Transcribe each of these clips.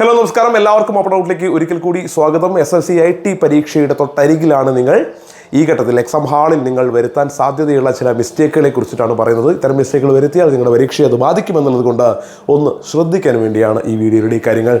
Hello നമസ്കാരം. എല്ലാവർക്കും open ഔട്ടിലേക്ക് ഒരിക്കൽ കൂടി സ്വാഗതം. S L C I T പരീക്ഷയുടെ തൊട്ടരികിലാണ് നിങ്ങൾ. ഈ ഘട്ടത്തിൽ എക്സാം ഹാളിൽ നിങ്ങൾ വരുത്താൻ സാധ്യതയുള്ള ചില മിസ്റ്റേക്കുകളെ കുറിച്ചിട്ടാണ് പറയുന്നത്. ഇത്തരം മിസ്റ്റേക്കുകൾ വരുത്തിയാൽ നിങ്ങളുടെ പരീക്ഷയെ അത് ബാധിക്കുമെന്നുള്ളത് കൊണ്ട് ഒന്ന് ശ്രദ്ധിക്കാൻ വേണ്ടിയാണ് ഈ വീഡിയോയുടെ ഈ കാര്യങ്ങൾ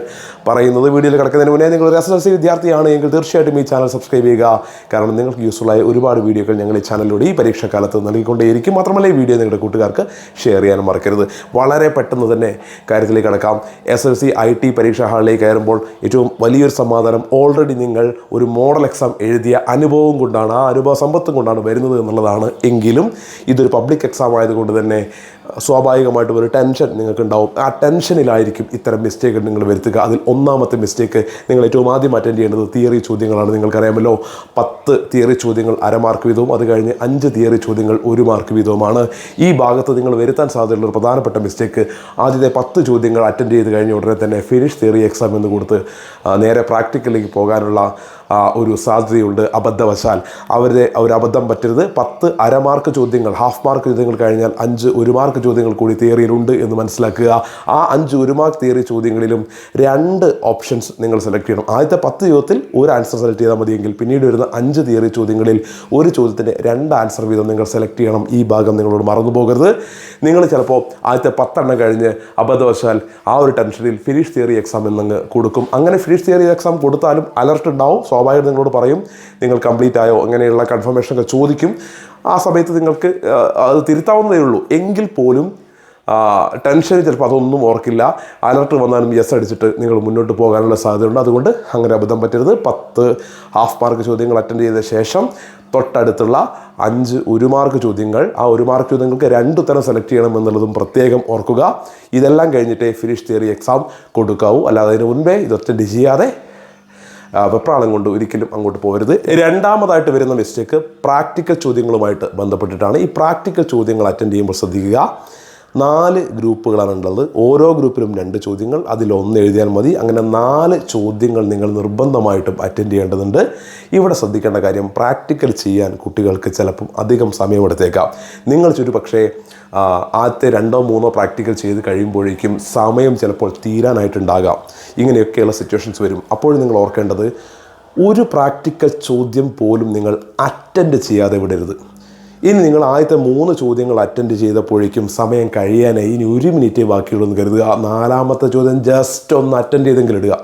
പറയുന്നത്. വീഡിയോയിൽ കിടക്കുന്നതിന് മുന്നേ നിങ്ങൾ ഒരു എസ് എൽ സി വിദ്യാർത്ഥിയാണ് എങ്കിൽ തീർച്ചയായിട്ടും ഈ ചാനൽ സബ്സ്ക്രൈബ് ചെയ്യുക. കാരണം നിങ്ങൾക്ക് യൂസ്ഫുള്ളായ ഒരുപാട് വീഡിയോകൾ ഞങ്ങൾ ഈ ചാനലിലൂടെ ഈ പരീക്ഷാക്കാലത്ത് നൽകിക്കൊണ്ടേയിരിക്കും. മാത്രമല്ല ഈ വീഡിയോ നിങ്ങളുടെ കൂട്ടുകാർക്ക് ഷെയർ ചെയ്യാനും മറക്കരുത്. വളരെ പെട്ടെന്ന് തന്നെ കാര്യത്തിലേക്ക് കടക്കാം. S L C I T പരീക്ഷാ ഹാളിലേക്ക് കയറുമ്പോൾ ഏറ്റവും വലിയൊരു സമാധാനം ഓൾറെഡി നിങ്ങൾ ഒരു മോഡൽ എക്സാം എഴുതിയ അനുഭവം കൊണ്ടാണ് അനുഭവ സമ്പത്തും കൊണ്ടാണ് വരുന്നത് എന്നുള്ളതാണ്. എങ്കിലും ഇതൊരു പബ്ലിക് എക്സാം ആയതുകൊണ്ട് തന്നെ സ്വാഭാവികമായിട്ടും ഒരു ടെൻഷൻ നിങ്ങൾക്ക് ഉണ്ടാവും ആ ടെൻഷനിലായിരിക്കും ഇത്തരം മിസ്റ്റേക്ക് നിങ്ങൾ വരുത്തുക. അതിൽ ഒന്നാമത്തെ മിസ്റ്റേക്ക് നിങ്ങൾ ഏറ്റവും ആദ്യം അറ്റൻഡ് ചെയ്യേണ്ടത് തിയറി ചോദ്യങ്ങളാണ്. നിങ്ങൾക്കറിയാമല്ലോ പത്ത് തിയറി ചോദ്യങ്ങൾ അരമാർക്ക് വീതവും അത് കഴിഞ്ഞ് അഞ്ച് തിയറി ചോദ്യങ്ങൾ ഒരു മാർക്ക് വീതവുമാണ്. ഈ ഭാഗത്ത് നിങ്ങൾ വരുത്താൻ സാധ്യതയുള്ള ഒരു പ്രധാനപ്പെട്ട മിസ്റ്റേക്ക് ആദ്യത്തെ പത്ത് ചോദ്യങ്ങൾ അറ്റൻഡ് ചെയ്ത് കഴിഞ്ഞ ഉടനെ തന്നെ ഫിനിഷ് തിയറി എക്സാം എന്ന് കൊടുത്ത് നേരെ പ്രാക്ടിക്കലിലേക്ക് പോകാനുള്ള ആ, ഒരു സാധ്യതയുണ്ട്. അബദ്ധവശാൽ. അവരെ ഒരു അബദ്ധം പറ്റരുത്. പത്ത് അരമാർക്ക് ചോദ്യങ്ങൾ ഹാഫ് മാർക്ക് ചോദ്യങ്ങൾ കഴിഞ്ഞാൽ അഞ്ച് ഒരു മാർക്ക് ചോദ്യങ്ങൾ കൂടി തിയറിയിലുണ്ട് എന്ന് മനസ്സിലാക്കുക. ആ അഞ്ച് ഒരു മാർക്ക് തിയറി ചോദ്യങ്ങളിലും രണ്ട് ഓപ്ഷൻസ് നിങ്ങൾ സെലക്ട് ചെയ്യണം. ആദ്യത്തെ പത്ത് ചോദ്യത്തിൽ ഒരു ആൻസർ സെലക്ട് ചെയ്താൽ മതിയെങ്കിൽ പിന്നീട് വരുന്ന അഞ്ച് തിയറി ചോദ്യങ്ങളിൽ ഒരു ചോദ്യത്തിന്റെ രണ്ട് ആൻസർ വീതം നിങ്ങൾ സെലക്ട് ചെയ്യണം. ഈ ഭാഗം നിങ്ങളോട് മറന്നു പോകരുത്. നിങ്ങൾ ചിലപ്പോൾ ആദ്യത്തെ പത്തെണ്ണം കഴിഞ്ഞ് അബദ്ധവശാൽ ആ ഒരു ടെൻഷനിൽ ഫിനിഷ് തിയറി എക്സാം എന്നങ്ങ് കൊടുക്കും. അങ്ങനെ ഫിനിഷ് തിയറി എക്സാം കൊടുത്താലും അലർട്ട് ഉണ്ടാവും. സ്വാഭാവികം നിങ്ങളോട് പറയും നിങ്ങൾ കംപ്ലീറ്റ് ആയോ? അങ്ങനെയുള്ള കൺഫർമേഷനൊക്കെ ചോദിക്കും. ആ സമയത്ത് നിങ്ങൾക്ക് അത് തിരുത്താവുന്നതേ ഉള്ളൂ. എങ്കിൽ പോലും ടെൻഷനിൽ ചിലപ്പോൾ അതൊന്നും ഓർക്കില്ല. അലർട്ട് വന്നാലും യെസ് അടിച്ചിട്ട് നിങ്ങൾ മുന്നോട്ട് പോകാനുള്ള സാധ്യതയുണ്ട്. അതുകൊണ്ട് അങ്ങനെ അബദ്ധം പറ്റരുത്. പത്ത് ഹാഫ് മാർക്ക് ചോദ്യങ്ങൾ അറ്റൻഡ് ചെയ്ത ശേഷം തൊട്ടടുത്തുള്ള അഞ്ച് ഒരു മാർക്ക് ചോദ്യങ്ങൾ. ആ ഒരു മാർക്ക് ചോദ്യങ്ങൾക്ക് രണ്ടു തരം സെലക്ട് ചെയ്യണം എന്നുള്ളതും പ്രത്യേകം ഓർക്കുക. ഇതെല്ലാം കഴിഞ്ഞിട്ടേ ഫിനിഷ് തിയറി എക്സാം കൊടുക്കാവൂ. അല്ലാതെ അതിന് മുൻപേ ഇത് അറ്റൻഡ് ചെയ്യാതെ വെപ്രാളം കൊണ്ട് ഒരിക്കലും അങ്ങോട്ട് പോകരുത്. രണ്ടാമതായിട്ട് വരുന്ന മിസ്റ്റേക്ക് പ്രാക്ടിക്കൽ ചോദ്യങ്ങളുമായിട്ട് ബന്ധപ്പെട്ടിട്ടാണ് ഈ പ്രാക്ടിക്കൽ ചോദ്യങ്ങൾ അറ്റൻഡ് ചെയ്യുമ്പോൾ ശ്രദ്ധിക്കുക. നാല് ഗ്രൂപ്പുകളാണ് ഉള്ളത്. ഓരോ ഗ്രൂപ്പിലും രണ്ട് ചോദ്യങ്ങൾ അതിൽ ഒന്ന് എഴുതിയാൽ മതി. അങ്ങനെ നാല് ചോദ്യങ്ങൾ നിങ്ങൾ നിർബന്ധമായിട്ടും അറ്റൻഡ് ചെയ്യേണ്ടതുണ്ട്. ഇവിടെ ശ്രദ്ധിക്കേണ്ട കാര്യം പ്രാക്ടിക്കൽ ചെയ്യാൻ കുട്ടികൾക്ക് ചിലപ്പം അധികം സമയമെടുത്തേക്കാം നിങ്ങൾ ചുരു പക്ഷേ ആദ്യത്തെ രണ്ടോ മൂന്നോ പ്രാക്ടിക്കൽ ചെയ്ത് കഴിയുമ്പോഴേക്കും സമയം ചിലപ്പോൾ തീരാനായിട്ടുണ്ടാകാം. ഇങ്ങനെയൊക്കെയുള്ള സിറ്റുവേഷൻസ് വരും. അപ്പോൾ നിങ്ങൾ ഓർക്കേണ്ടത് ഒരു പ്രാക്ടിക്കൽ ചോദ്യം പോലും നിങ്ങൾ അറ്റൻഡ് ചെയ്യാതെ വിടരുത്. ഇനി നിങ്ങൾ ആദ്യത്തെ മൂന്ന് ചോദ്യങ്ങൾ അറ്റൻഡ് ചെയ്തപ്പോഴേക്കും സമയം കഴിയാനായി ഇനി ഒരു മിനിറ്റേ ബാക്കിയുള്ളൂ എന്ന് കരുതുക. നാലാമത്തെ ചോദ്യം ജസ്റ്റ് ഒന്ന് അറ്റൻഡ് ചെയ്തെങ്കിലും ഇടുക.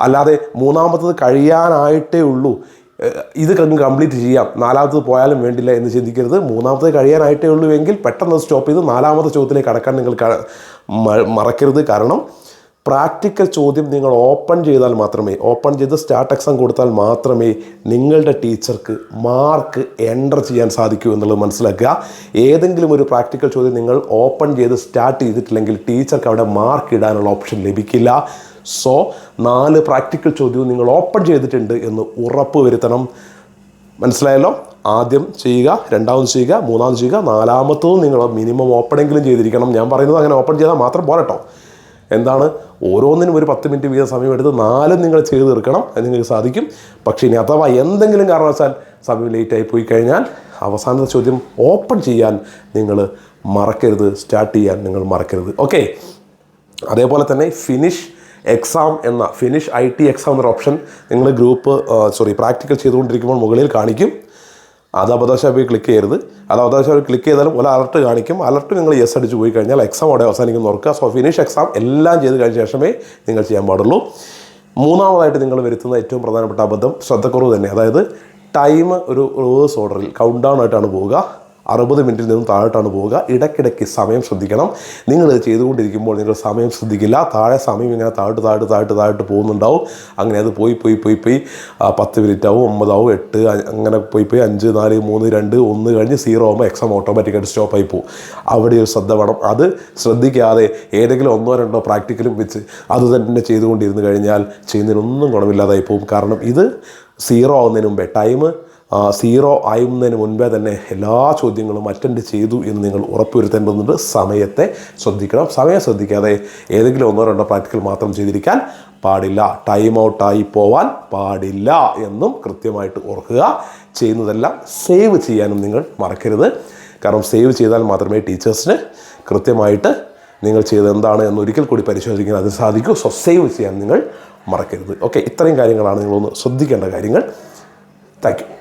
അല്ലാതെ മൂന്നാമത്തത് കഴിയാനായിട്ടേ ഉള്ളൂ. ഇത് കംപ്ലീറ്റ് ചെയ്യാം. നാലാമത്തത് പോയാലും വേണ്ടില്ല എന്ന് ചിന്തിക്കരുത്. മൂന്നാമത്തത് കഴിയാനായിട്ടേ ഉള്ളൂ എങ്കിൽ പെട്ടെന്ന് സ്റ്റോപ്പ് ചെയ്ത് നാലാമത്തെ ചോദ്യത്തിലേക്ക് കടക്കാൻ നിങ്ങൾ മറക്കരുത്. കാരണം പ്രാക്ടിക്കൽ ചോദ്യം നിങ്ങൾ ഓപ്പൺ ചെയ്താൽ മാത്രമേ ഓപ്പൺ ചെയ്ത് സ്റ്റാർട്ട് എക്സാം കൊടുത്താൽ മാത്രമേ നിങ്ങളുടെ ടീച്ചർക്ക് മാർക്ക് എന്റർ ചെയ്യാൻ സാധിക്കൂ എന്നുള്ളത് മനസ്സിലാക്കുക. ഏതെങ്കിലും ഒരു പ്രാക്ടിക്കൽ ചോദ്യം നിങ്ങൾ ഓപ്പൺ ചെയ്ത് സ്റ്റാർട്ട് ചെയ്തിട്ടില്ലെങ്കിൽ ടീച്ചർക്ക് അവിടെ മാർക്ക് ഇടാനുള്ള ഓപ്ഷൻ ലഭിക്കില്ല. സോ നാല് പ്രാക്ടിക്കൽ ചോദ്യവും നിങ്ങൾ ഓപ്പൺ ചെയ്തിട്ടുണ്ട് എന്ന് ഉറപ്പ് വരുത്തണം. മനസ്സിലായല്ലോ? ആദ്യം ചെയ്യുക രണ്ടാമത് ചെയ്യുക മൂന്നാമത് ചെയ്യുക നാലാമത്തതും നിങ്ങൾ മിനിമം ഓപ്പണെങ്കിലും ചെയ്തിരിക്കണം. ഞാൻ പറയുന്നത് അങ്ങനെ ഓപ്പൺ ചെയ്താൽ മാത്രം പോരട്ടോ. എന്താണ്? ഓരോന്നിനും ഒരു പത്ത് മിനിറ്റ് വീതം സമയം എടുത്ത് നാലും നിങ്ങൾ ചെയ്ത് തീർക്കണം അത് നിങ്ങൾക്ക് സാധിക്കും. പക്ഷേ ഇനി അഥവാ എന്തെങ്കിലും കാരണവശാൽ സമയം ലേറ്റായി പോയി കഴിഞ്ഞാൽ അവസാനത്തെ ചോദ്യം ഓപ്പൺ ചെയ്യാൻ നിങ്ങൾ മറക്കരുത് സ്റ്റാർട്ട് ചെയ്യാൻ നിങ്ങൾ മറക്കരുത്. ഓക്കെ അതേപോലെ തന്നെ ഫിനിഷ് എക്സാം എന്ന ഫിനിഷ് ഐ ടി എക്സാം എന്നൊരു ഓപ്ഷൻ നിങ്ങൾ ഗ്രൂപ്പ് സോറി പ്രാക്ടിക്കൽ ചെയ്തുകൊണ്ടിരിക്കുമ്പോൾ മുകളിൽ കാണിക്കും. അത് അബദ്ധവശാൽ ക്ലിക്ക് ചെയ്യരുത്. അത് അബദ്ധവശാൽ ക്ലിക്ക് ചെയ്താലും ഒരു അലർട്ട് കാണിക്കും. അലർട്ട് നിങ്ങൾ യെസ് അടിച്ച് പോയി കഴിഞ്ഞാൽ എക്സാം അവിടെ അവസാനിക്കും ഓർക്കുക. സോ ഫിനിഷ് എക്സാം എല്ലാം ചെയ്ത് കഴിഞ്ഞ ശേഷമേ നിങ്ങൾ ചെയ്യാൻ പാടുള്ളൂ. മൂന്നാമതായിട്ട് നിങ്ങൾ വരുത്തുന്ന ഏറ്റവും പ്രധാനപ്പെട്ട അബദ്ധം ശ്രദ്ധക്കുറവ് തന്നെ. അതായത് ടൈം ഒരു റിവേഴ്സ് ഓർഡറിൽ കൗണ്ട് ഡൗൺ ആയിട്ടാണ് പോവുക. അറുപത് മിനിറ്റിൽ നിന്നും താഴോട്ടാണ് പോവുക. ഇടയ്ക്കിടയ്ക്ക് സമയം ശ്രദ്ധിക്കണം. നിങ്ങൾ ഇത് ചെയ്തുകൊണ്ടിരിക്കുമ്പോൾ നിങ്ങൾ സമയം ശ്രദ്ധിക്കില്ല. താഴെ സമയം ഇങ്ങനെ താഴോട്ട് താഴോട്ട് താഴോട്ട് താഴോട്ട് പോകുന്നുണ്ടാവും. അങ്ങനെ അത് പോയി പോയി പോയി പോയി. പത്ത് മിനിറ്റ് ആവും ഒമ്പതാവും എട്ട് അങ്ങനെ പോയി പോയി. അഞ്ച് നാല് മൂന്ന് രണ്ട് ഒന്ന് കഴിഞ്ഞ് സീറോ ആകുമ്പോൾ എക്സാം ഓട്ടോമാറ്റിക്കായിട്ട് സ്റ്റോപ്പായി പോകും. അവിടെ ഒരു ശ്രദ്ധ വേണം. അത് ശ്രദ്ധിക്കാതെ ഏതെങ്കിലും ഒന്നോ രണ്ടോ പ്രാക്ടിക്കലും വെച്ച് അത് തന്നെ ചെയ്തുകൊണ്ടിരുന്ന് കഴിഞ്ഞാൽ ചെയ്യുന്നതിനൊന്നും ഗുണമില്ലാതായി പോകും. കാരണം ഇത് സീറോ ആവുന്നതിന് മുമ്പേ ടൈം സീറോ ആയുന്നതിന് മുൻപേ തന്നെ എല്ലാ ചോദ്യങ്ങളും അറ്റൻഡ് ചെയ്തു എന്ന് നിങ്ങൾ ഉറപ്പുവരുത്തേണ്ടതുണ്ട് സമയത്തെ ശ്രദ്ധിക്കണം. സമയം ശ്രദ്ധിക്കാതെ ഏതെങ്കിലും ഒന്നോ രണ്ടോ പ്രാക്ടിക്കൽ മാത്രം ചെയ്തിരിക്കാൻ പാടില്ല. ടൈം ഔട്ടായി പോവാൻ പാടില്ല എന്നും കൃത്യമായിട്ട് ഓർക്കുക. ചെയ്യുന്നതെല്ലാം സേവ് ചെയ്യാനും നിങ്ങൾ മറക്കരുത്. കാരണം സേവ് ചെയ്താൽ മാത്രമേ ടീച്ചേഴ്സിന് കൃത്യമായിട്ട് നിങ്ങൾ ചെയ്തത് എന്താണ് എന്ന് ഒരിക്കൽ കൂടി പരിശോധിക്കാൻ അത് സാധിക്കൂ. സോ സേവ് ചെയ്യാൻ നിങ്ങൾ മറക്കരുത്. ഓക്കെ ഇത്രയും കാര്യങ്ങളാണ് നിങ്ങളൊന്ന് ശ്രദ്ധിക്കേണ്ട കാര്യങ്ങൾ. താങ്ക്